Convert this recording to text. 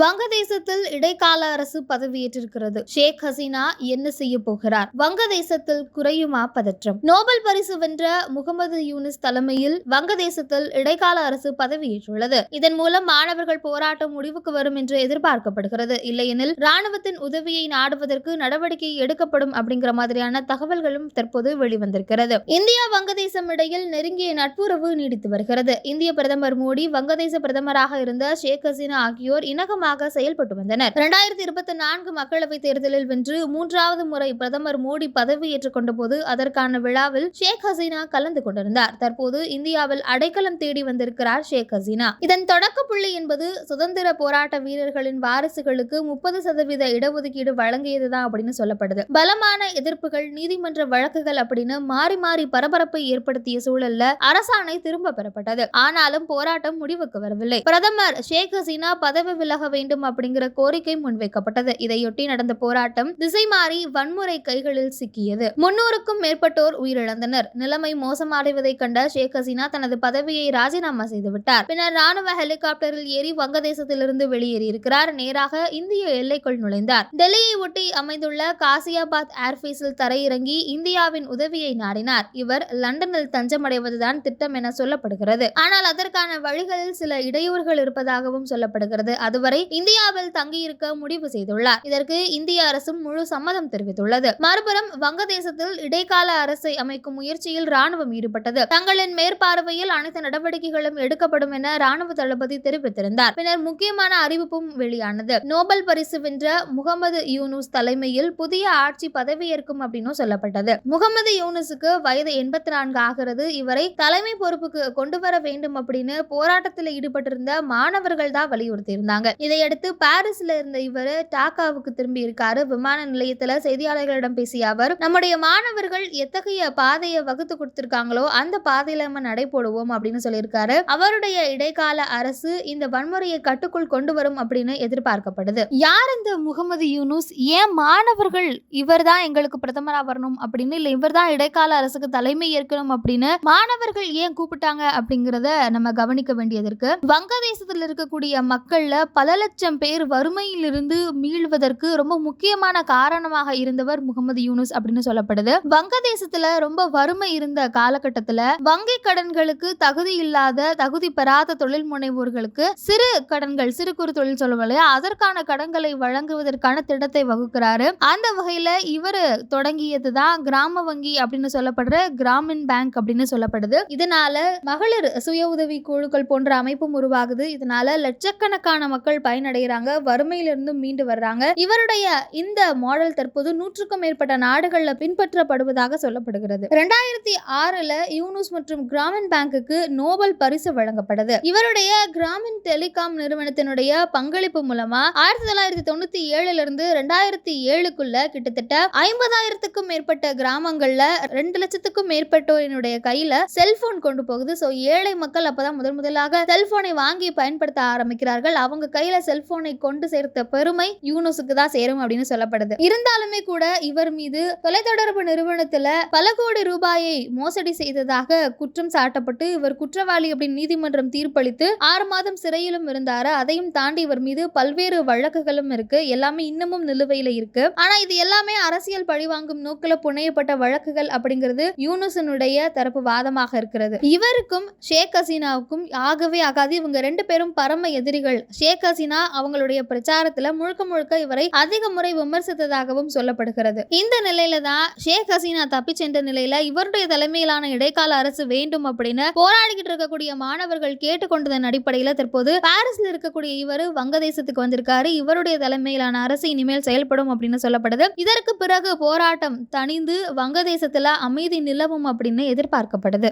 வங்கதேசத்தில் இடைக்கால அரசு பதவியேற்றிருக்கிறது. ஷேக் ஹசீனா என்ன செய்ய போகிறார்? வங்கதேசத்தில் குறையுமா பதற்றம்? நோபல் பரிசு வென்ற முகமது யூனிஸ் தலைமையில் வங்கதேசத்தில் இடைக்கால அரசு பதவியேற்றுள்ளது. இதன் மூலம் மாணவர்கள் போராட்டம் முடிவுக்கு வரும் என்று எதிர்பார்க்கப்படுகிறது. இல்லையெனில் ராணுவத்தின் உதவியை நாடுவதற்கு நடவடிக்கை எடுக்கப்படும் அப்படிங்கிற மாதிரியான தகவல்களும் தற்போது வெளிவந்திருக்கிறது. இந்தியா வங்கதேசம் இடையில் நெருங்கிய நட்புறவு நீடித்து வருகிறது. இந்திய பிரதமர் மோடி வங்கதேச பிரதமராக இருந்த ஷேக் ஹசீனா ஆகியோர் இணக்கமாக செயல்பட்டு வந்தனர். இரண்டாயிரத்தி இருபத்தி நான்கு மக்களவைத் தேர்தலில் வென்று மூன்றாவது முறை பிரதமர் மோடி பதவியேற்றுக் கொண்டபோது அதற்கான விழாவில் ஷேக் ஹசீனா கலந்து கொண்டிருந்தார். தற்போது இந்தியாவில் அடைக்கலம் தேடி வந்திருக்கிறார் ஷேக் ஹசீனா. இதன் தொடக்க புள்ளி என்பது சுதந்திர போராட்ட வீரர்களின் வாரிசுகளுக்கு முப்பது சதவீத இடஒதுக்கீடு வழங்கியதுதான் அப்படின்னு சொல்லப்படுது. பலமான எதிர்ப்புகள் நீதிமன்ற வழக்குகள் அப்படின்னு மாறி மாறி பரபரப்பை ஏற்படுத்திய சூழல்ல அரசாணை திரும்ப பெறப்பட்டது. ஆனாலும் போராட்டம் முடிவுக்கு வரவில்லை. பிரதமர் ஷேக் ஹசீனா பதவி விலக வேண்டும் அப்படிங்கிற கோரிக்கை முன்வைக்கப்பட்டது. இதையொட்டி நடந்த போராட்டம் திசை மாறி வன்முறை கைகளில் சிக்கியது. முன்னூறுக்கும் மேற்பட்டோர் உயிரிழந்தனர். நிலைமை மோசமடைவதை கண்ட ஷேக் ஹசீனா தனது பதவியை ராஜினாமா செய்துவிட்டார். பின்னர் ராணுவ ஹெலிகாப்டரில் ஏறி வங்கதேசத்திலிருந்து வெளியேறியிருக்கிறார். நேராக இந்திய எல்லைக்குள் நுழைந்தார். டெல்லியை ஒட்டி அமைந்துள்ள காசியாபாத் ஏர்பேஸில் தரையிறங்கி இந்தியாவின் உதவியை நாடினார். இவர் லண்டனில் தஞ்சமடைவதுதான் திட்டம் என சொல்லப்படுகிறது. ஆனால் அதற்கான வழிகளில் சில இடையூறுகள் இருப்பதாகவும் சொல்லப்படுகிறது. அதுவரை வரை இந்தியாவில் தங்கியிருக்க முடிவு செய்துள்ளார். இதற்கு இந்திய அரசும் முழு சம்மதம் தெரிவித்துள்ளது. மறுபுறம் வங்கதேசத்தில் இடைக்கால அரசை அமைக்கும் முயற்சியில் ராணுவம் ஈடுபட்டது. தங்களின் மேற்பார்வையில் அனைத்து நடவடிக்கைகளும் எடுக்கப்படும் என ராணுவ தளபதி தெரிவித்திருந்தார். பின்னர் முக்கியமான அறிவிப்பும் வெளியானது. நோபல் பரிசு வென்ற முகமது யூனுஸ் தலைமையில் புதிய ஆட்சி பதவியேற்கும் அப்படின்னு சொல்லப்பட்டது. முகமது யூனுஸுக்கு வயது எண்பத்தி நான்கு ஆகிறது. இவரை தலைமை பொறுப்புக்கு கொண்டு வர வேண்டும் அப்படின்னு போராட்டத்தில் ஈடுபட்டிருந்த மாணவர்கள் தான் வலியுறுத்தி இருந்தாங்க இதையடுத்து பாரிஸ்ல இருந்த இவர் டாக்காவுக்கு திரும்பி இருக்காரு. விமான நிலையத்துல செய்தியாளர்களிடம் பேசிய அவர் நம்முடைய மாணவர்கள் எத்தகைய பாதையை வகுத்து கொடுத்திருக்காங்களோ அந்த பாதையில நம்ம நடை போடுவோம் அப்படின்னு சொல்லியிருக்காரு. அவருடைய இடைக்கால அரசு இந்த வன்முறையை கட்டுக்குள் கொண்டு வரும் அப்படின்னு எதிர்பார்க்கப்படுது. யார் இந்த முகமது யூனுஸ்? ஏன் மாணவர்கள் இவர்தான் எங்களுக்கு பிரதமராக வரணும் அப்படின்னு இல்ல இவர்தான் இடைக்கால அரசுக்கு தலைமை ஏற்கணும் அப்படின்னு மாணவர்கள் ஏன் கூப்பிட்டாங்க அப்படிங்கறத நம்ம கவனிக்க வேண்டியது இருக்கு. வங்கதேசத்தில் இருக்கக்கூடிய மக்கள்ல பல லட்சம் பேர் வறுமையிலிருந்து மீள்வதற்கு ரொம்ப முக்கியமான காரணமாக இருந்தவர் முகமது யூனுஸ் அப்படின்னு சொல்லப்படுது. வங்கதேசத்துல ரொம்ப வறுமை இருந்த காலகட்டத்துல வங்கி கடன்களுக்கு தகுதி இல்லாத தகுதி பெறாத தொழில் முனைவோர்களுக்கு சிறு கடன்கள் சிறு குறு தொழில் சொல்லுவாங்க அதற்கான கடன்களை வழங்குவதற்கான திட்டத்தை வகுக்கிறாரு. அந்த வகையில இவர் தொடங்கியது தான் கிராம வங்கி அப்படின்னு சொல்லப்படுற கிராமின் பேங்க் அப்படின்னு சொல்லப்படுது. இதனால மகளிர் சுய உதவி குழுக்கள் போன்ற அமைப்பும் உருவாகுது. இதனால லட்சக்கணக்கான மக்கள் பயனடைகிறாங்க வறுமையிலிருந்து மீண்டு வர்றாங்க. இவருடைய இந்த மாடல் தற்போது நூற்றுக்கும் மேற்பட்ட நாடுகளில் பின்பற்றப்படுவதாக சொல்லப்படுகிறது. ரெண்டாயிரத்தி ஆறுல யூனூஸ் மற்றும் கிராமின் பேங்குக்கு நோபல் பரிசு வழங்கப்பட்டது. இவருடைய கிராமின் டெலிகாம் நிறுவனத்தினுடைய பங்களிப்பு மூலமா ஆயிரத்தி தொள்ளாயிரத்தி தொண்ணூத்தி ஏழுல இருந்து ரெண்டாயிரத்தி ஏழுக்குள்ள கிட்டத்தட்ட ஐம்பதாயிரத்துக்கும் மேற்பட்ட கிராமங்கள்ல ரெண்டு லட்சத்துக்கும் மேற்பட்டோரினுடைய கையில செல்போன் கொண்டு போகுது. ஸோ ஏழை மக்கள் அப்பதான் முதன் முதலாக செல்போனை வாங்கி பயன்படுத்த ஆரம்பிக்கிறார்கள். அவங்க கையில செல்போனை கொண்டு சேர்த்த பெருமை யூனுஸுக்கு தான் சேரும் அப்படின்னு சொல்லப்படுது. இருந்தாலுமே கூட இவர் மீது தொலைத்தொடர்பு நிறுவனத்துல பல கோடி ரூபாயை மோசடி செய்ததாக குற்றம் சாட்டப்பட்டு இவர் குற்றவாளி அப்படின்னு நீதிமன்றம் தீர்ப்பளித்து ஆறு மாதம் சிறையிலும் இருந்தாரு அதையும் தாண்டி இவர் மீது பல்வேறு வழக்குகளும் இருக்கு. எல்லாமே இன்னமும் நிலுவையில இருக்கு. ஆனா இது எல்லாமே அரசியல் பழிவாங்கும் நோக்கில புனையப்பட்ட வழக்குகள் அப்படிங்கிறது யூனுசனுடைய தரப்பு வாதமாக இருக்கிறது. இவருக்கும் ஷேக் ஹசீனாவுக்கும் ஆகவே ஆகாது. இவங்க ரெண்டு பேரும் பரம எதிரிகள். ஷேக் ஹசீனா அவங்களுடைய பிரச்சாரத்துல முழுக்க முழுக்க இவரை அதிக முறை விமர்சித்ததாகவும் சொல்லப்படுகிறது. இந்த நிலையில தான் ஷேக் ஹசீனா தப்பி சென்ற நிலையில இவருடைய தலைமையிலான இடைக்கால அரசு வேண்டும் அப்படின்னு போராடிக்கிட்டு இருக்கக்கூடிய மாணவர்கள் கேட்டுக்கொண்டதன் அடிப்படையில தற்போது பாரிஸ்ல இருக்கக்கூடிய இவர் வங்கதேசத்துக்கு வந்திருக்காரு. இவருடைய தலைமையிலான அரசு இனிமேல் செயல்படும் அப்படின்னு சொல்லப்படுது. இதற்கு பிறகு போராட்டம் தணிந்து வங்கதேசத்துல அமைதி நிலவும் அப்படின்னு எதிர்பார்க்கப்படுது.